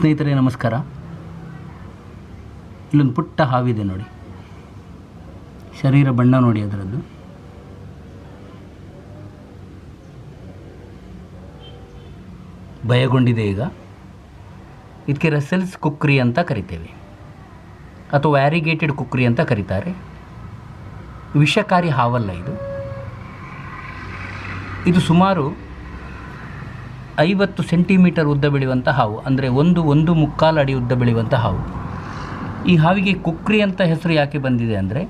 ಸ್ನೇಹಿತರೆ, ನಮಸ್ಕಾರ. ಇಲ್ಲೊಂದು ಪುಟ್ಟ ಹಾವಿದೆ ನೋಡಿ. ಶರೀರ ಬಣ್ಣ ನೋಡಿ ಅದರದ್ದು. ಭಯಗೊಂಡಿದೆ ಈಗ. ಇದಕ್ಕೆ ರಸೆಲ್ಸ್ ಕುಕ್ರಿ ಅಂತ ಕರಿತೇವೆ. ಅಥವಾ ವ್ಯಾರಿಗೇಟೆಡ್ ಕುಕ್ರಿ ಅಂತ ಕರೀತಾರೆ. ವಿಷಕಾರಿ ಹಾವಲ್ಲ ಇದು. ಇದು ಸುಮಾರು ಐವತ್ತು ಸೆಂಟಿಮೀಟರ್ ಉದ್ದ ಬೆಳೆಯುವಂಥ ಹಾವು, ಅಂದರೆ ಒಂದು ಒಂದು ಮುಕ್ಕಾಲು ಅಡಿ ಉದ್ದ ಬೆಳೆಯುವಂಥ ಹಾವು. ಈ ಹಾವಿಗೆ ಕುಕ್ರಿ ಅಂತ ಹೆಸರು ಯಾಕೆ ಬಂದಿದೆ ಅಂದರೆ,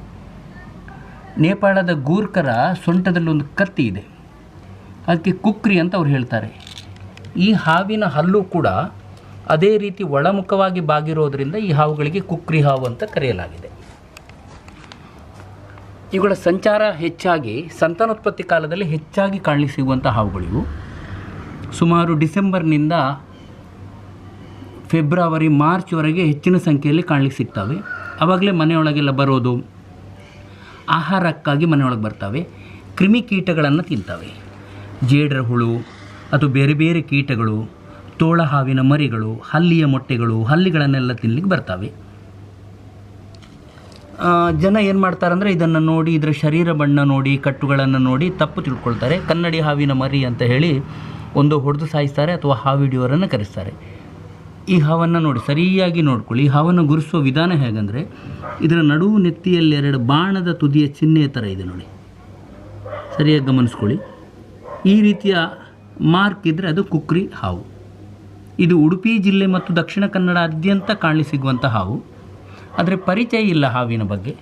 ನೇಪಾಳದ ಗೂರ್ಖರ ಸೊಂಟದಲ್ಲಿ ಒಂದು ಕತ್ತಿ ಇದೆ. ಅದಕ್ಕೆ ಕುಕ್ರಿ ಅಂತ ಅವ್ರು ಹೇಳ್ತಾರೆ. ಈ ಹಾವಿನ ಹಲ್ಲು ಕೂಡ ಅದೇ ರೀತಿ ಒಳಮುಖವಾಗಿ ಬಾಗಿರೋದ್ರಿಂದ ಈ ಹಾವುಗಳಿಗೆ ಕುಕ್ರಿ ಹಾವು ಅಂತ ಕರೆಯಲಾಗಿದೆ. ಇವುಗಳ ಸಂಚಾರ ಹೆಚ್ಚಾಗಿ ಸಂತಾನೋತ್ಪತ್ತಿ ಕಾಲದಲ್ಲಿ ಹೆಚ್ಚಾಗಿ ಕಾಣಲಿ ಸಿಗುವಂಥ ಹಾವುಗಳಿವು. ಸುಮಾರು ಡಿಸೆಂಬರ್ನಿಂದ ಫೆಬ್ರವರಿ, ಮಾರ್ಚ್ವರೆಗೆ ಹೆಚ್ಚಿನ ಸಂಖ್ಯೆಯಲ್ಲಿ ಕಾಣಲಿಕ್ಕೆ ಸಿಗ್ತವೆ. ಆವಾಗಲೇ ಮನೆಯೊಳಗೆಲ್ಲ ಬರೋದು, ಆಹಾರಕ್ಕಾಗಿ ಮನೆಯೊಳಗೆ ಬರ್ತವೆ. ಕ್ರಿಮಿಕೀಟಗಳನ್ನು ತಿಂತವೆ. ಜೇಡರ ಹುಳು ಅಥವಾ ಬೇರೆ ಬೇರೆ ಕೀಟಗಳು, ತೋಳ ಹಾವಿನ ಮರಿಗಳು, ಹಲ್ಲಿಯ ಮೊಟ್ಟೆಗಳು, ಹಲ್ಲಿಗಳನ್ನೆಲ್ಲ ತಿನ್ಲಿಕ್ಕೆ ಬರ್ತವೆ. ಜನ ಏನು ಮಾಡ್ತಾರಂದರೆ ಇದನ್ನು ನೋಡಿ, ಇದರ ಶರೀರ ಬಣ್ಣ ನೋಡಿ, ಕಟ್ಟುಗಳನ್ನು ನೋಡಿ ತಪ್ಪು ತಿಳ್ಕೊಳ್ತಾರೆ. ಕನ್ನಡಿ ಹಾವಿನ ಮರಿ ಅಂತ ಹೇಳಿ ಒಂದು ಹೊಡೆದು ಸಾಯಿಸ್ತಾರೆ ಅಥವಾ ಹಾವಿಡಿಯೋರನ್ನು ಕರೆಸ್ತಾರೆ. ಈ ಹಾವನ್ನು ನೋಡಿ, ಸರಿಯಾಗಿ ನೋಡ್ಕೊಳ್ಳಿ. ಈ ಹಾವನ್ನು ಗುರುಸುವ ವಿಧಾನ ಹೇಗಂದರೆ, ಇದರ ನಡುವು ನೆತ್ತಿಯಲ್ಲಿ ಎರಡು ಬಾಣದ ತುದಿಯ ಚಿಹ್ನೆಯ ಥರ ಇದೆ ನೋಡಿ. ಸರಿಯಾಗಿ ಗಮನಿಸ್ಕೊಳ್ಳಿ. ಈ ರೀತಿಯ ಮಾರ್ಕ್ ಇದ್ದರೆ ಅದು ಕುಕ್ರಿ ಹಾವು. ಇದು ಉಡುಪಿ ಜಿಲ್ಲೆ ಮತ್ತು ದಕ್ಷಿಣ ಕನ್ನಡಾದ್ಯಂತ ಕಾಣಲಿ ಸಿಗುವಂಥ ಹಾವು. ಆದರೆ ಪರಿಚಯ ಇಲ್ಲ ಹಾವಿನ ಬಗ್ಗೆ.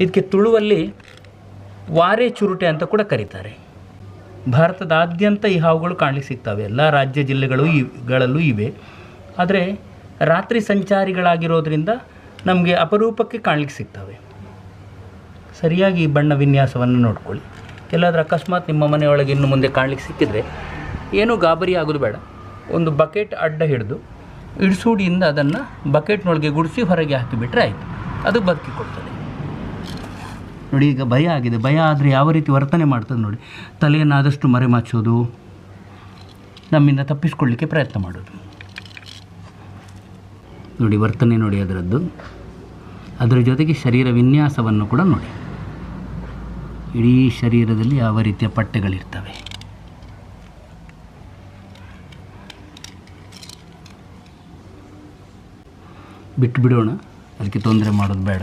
ಇದಕ್ಕೆ ತುಳುವಲ್ಲಿ ವಾರೆ ಚುರುಟೆ ಅಂತ ಕೂಡ ಕರೀತಾರೆ. ಭಾರತದಾದ್ಯಂತ ಈ ಹಾವುಗಳು ಕಾಣಲಿಕ್ಕೆ ಸಿಗ್ತವೆ. ಎಲ್ಲ ರಾಜ್ಯ ಜಿಲ್ಲೆಗಳು ಇವುಗಳಲ್ಲೂ ಇವೆ. ಆದರೆ ರಾತ್ರಿ ಸಂಚಾರಿಗಳಾಗಿರೋದ್ರಿಂದ ನಮಗೆ ಅಪರೂಪಕ್ಕೆ ಕಾಣಲಿಕ್ಕೆ ಸಿಗ್ತವೆ. ಸರಿಯಾಗಿ ಈ ಬಣ್ಣ ವಿನ್ಯಾಸವನ್ನು ನೋಡ್ಕೊಳ್ಳಿ. ಎಲ್ಲಾದರೂ ಅಕಸ್ಮಾತ್ ನಿಮ್ಮ ಮನೆಯೊಳಗೆ ಇನ್ನು ಮುಂದೆ ಕಾಣಲಿಕ್ಕೆ ಸಿಕ್ಕಿದರೆ ಏನೂ ಗಾಬರಿ ಆಗೋದು ಬೇಡ. ಒಂದು ಬಕೆಟ್ ಅಡ್ಡ ಹಿಡಿದು ಇಡ್ಸೂಡಿಯಿಂದ ಅದನ್ನು ಬಕೆಟ್ನೊಳಗೆ ಗುಡಿಸಿ ಹೊರಗೆ ಹಾಕಿಬಿಟ್ರೆ ಆಯಿತು. ಅದು ಬದುಕಿ ಕೊಡ್ತದೆ. ನೋಡಿ, ಈಗ ಭಯ ಆಗಿದೆ. ಭಯ ಆದರೆ ಯಾವ ರೀತಿ ವರ್ತನೆ ಮಾಡ್ತದೆ ನೋಡಿ. ತಲೆಯನ್ನು ಆದಷ್ಟು ಮರೆಮಾಚೋದು, ನಮ್ಮಿಂದ ತಪ್ಪಿಸ್ಕೊಳ್ಳಿಕ್ಕೆ ಪ್ರಯತ್ನ ಮಾಡೋದು. ನೋಡಿ, ವರ್ತನೆ ನೋಡಿ ಅದರದ್ದು. ಅದರ ಜೊತೆಗೆ ಶರೀರ ವಿನ್ಯಾಸವನ್ನು ಕೂಡ ನೋಡಿ. ಇಡೀ ಶರೀರದಲ್ಲಿ ಯಾವ ರೀತಿಯ ಪಟ್ಟೆಗಳಿರ್ತವೆ. ಬಿಟ್ಟು ಬಿಡೋಣ ಅದಕ್ಕೆ ತೊಂದರೆ ಮಾಡೋದು ಬೇಡ.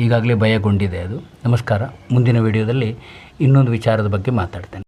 ಈಗಾಗಲೇ ಭಯಗೊಂಡಿದೆ ಅದು. ನಮಸ್ಕಾರ. ಮುಂದಿನ ವಿಡಿಯೋದಲ್ಲಿ ಇನ್ನೊಂದು ವಿಚಾರದ ಬಗ್ಗೆ ಮಾತಾಡ್ತೇನೆ.